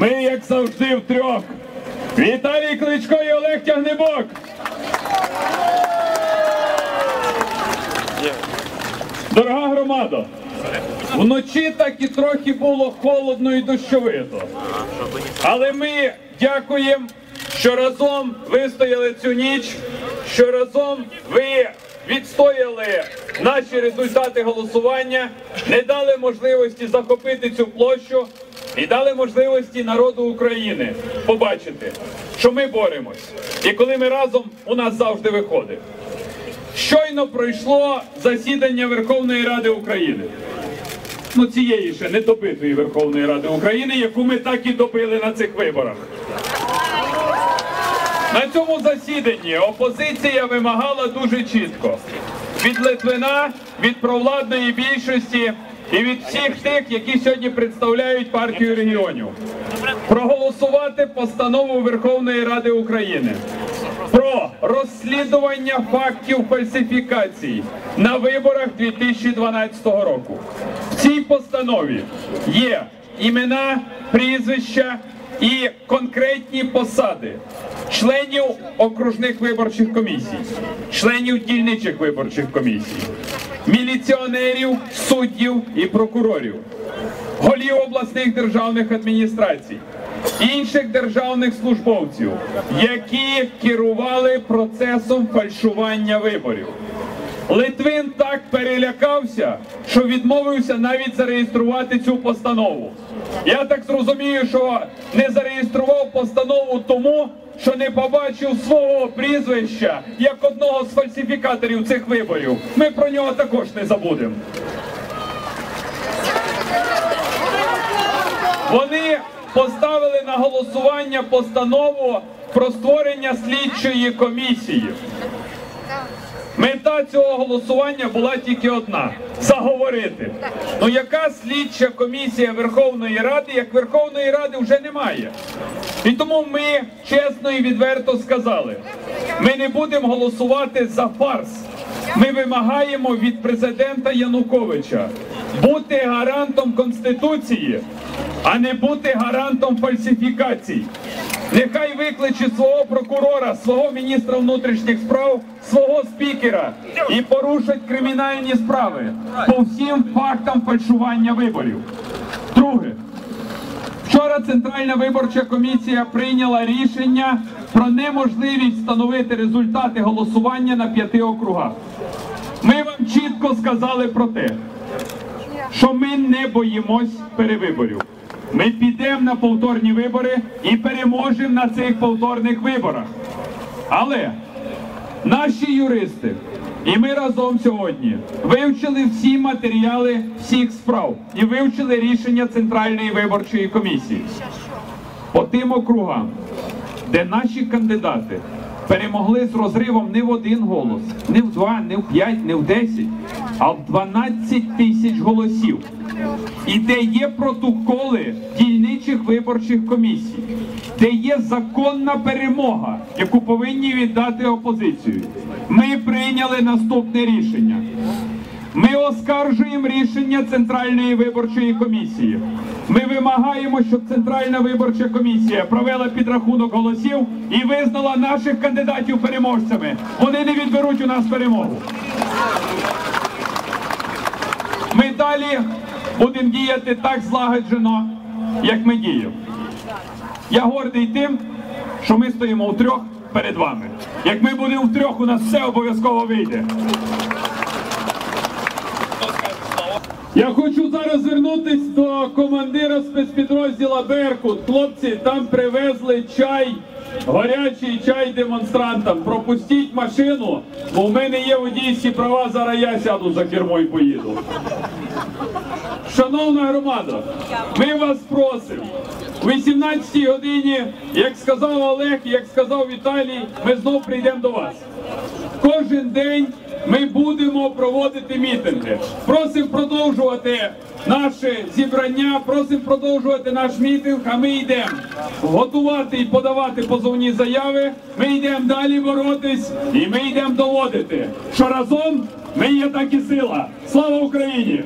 Ми, як завжди, втрьох. Віталій Кличко і Олег Тягнебок. Дорога громада, вночі так і трохи було холодно і дощовито. Але ми дякуємо, що разом вистояли цю ніч, що разом ви відстояли наші результати голосування, не дали можливості захопити цю площу і дали можливості народу України побачити, що ми боремось. І коли ми разом, у нас завжди виходить. Щойно пройшло засідання Верховної Ради України. Ну, цієї ще недобитої Верховної Ради України, яку ми так і добили на цих виборах. На цьому засіданні опозиція вимагала дуже чітко від Литвина, від провладної більшості і від всіх тих, які сьогодні представляють партію регіонів, проголосувати постанову Верховної Ради України про розслідування фактів фальсифікацій на виборах 2012 року. В цій постанові є імена, прізвища і конкретні посади членів окружних виборчих комісій, членів дільничих виборчих комісій, міліціонерів, суддів і прокурорів, голів обласних державних адміністрацій, інших державних службовців, які керували процесом фальшування виборів. Литвин так перелякався, що відмовився навіть зареєструвати цю постанову. Я так зрозумію, що не зареєстрував постанову тому, що не побачив свого прізвища як одного з фальсифікаторів цих виборів. Ми про нього також не забудемо. Вони поставили на голосування постанову про створення слідчої комісії. Мета цього голосування була тільки одна заговорити. Ну яка слідча комісія Верховної Ради, як Верховної Ради вже немає. І тому ми чесно і відверто сказали: ми не будемо голосувати за фарс. Ми вимагаємо від президента Януковича бути гарантом Конституції, а не бути гарантом фальсифікацій. Нехай викличе свого прокурора, свого міністра внутрішніх справ, свого спікера і порушать кримінальні справи по всім фактам фальшування виборів. Друге, вчора Центральна виборча комісія прийняла рішення про неможливість встановити результати голосування на п'яти округах. Ми вам чітко сказали про те, що ми не боїмось перевиборів. Ми підемо на повторні вибори і переможемо на цих повторних виборах. Але наші юристи і ми разом сьогодні вивчили всі матеріали всіх справ і вивчили рішення Центральної виборчої комісії по тим округам, де наші кандидати перемогли з розривом не в один голос, не в два, не в п'ять, не в десять, а в 12 тисяч голосів. І де є протоколи дільничих виборчих комісій, де є законна перемога, яку повинні віддати опозицію. Ми прийняли наступне рішення. Ми оскаржуємо рішення Центральної виборчої комісії. Ми вимагаємо, щоб Центральна виборча комісія провела підрахунок голосів і визнала наших кандидатів переможцями. Вони не відберуть у нас перемогу. Далі будемо діяти так злагоджено, як ми діємо. Я гордий тим, що ми стоїмо у трьох перед вами. Як ми будемо в трьох, у нас все обов'язково вийде. Я хочу зараз звернутись до командира спецпідрозділа Беркут. Хлопці, там привезли чай, гарячий чай демонстрантам. Пропустіть машину, бо в мене є водійські права, зараз я сяду за кермо і поїду. Шановна громада, ми вас просимо. О 18 годині, як сказав Олег, як сказав Віталій, ми знов прийдемо до вас. Кожен день ми будемо проводити мітинги. Просимо продовжувати наше зібрання, просимо продовжувати наш мітинг, а ми йдемо готувати і подавати позовні заяви. Ми йдемо далі боротись і ми йдемо доводити, що разом ми є так і сила. Слава Україні!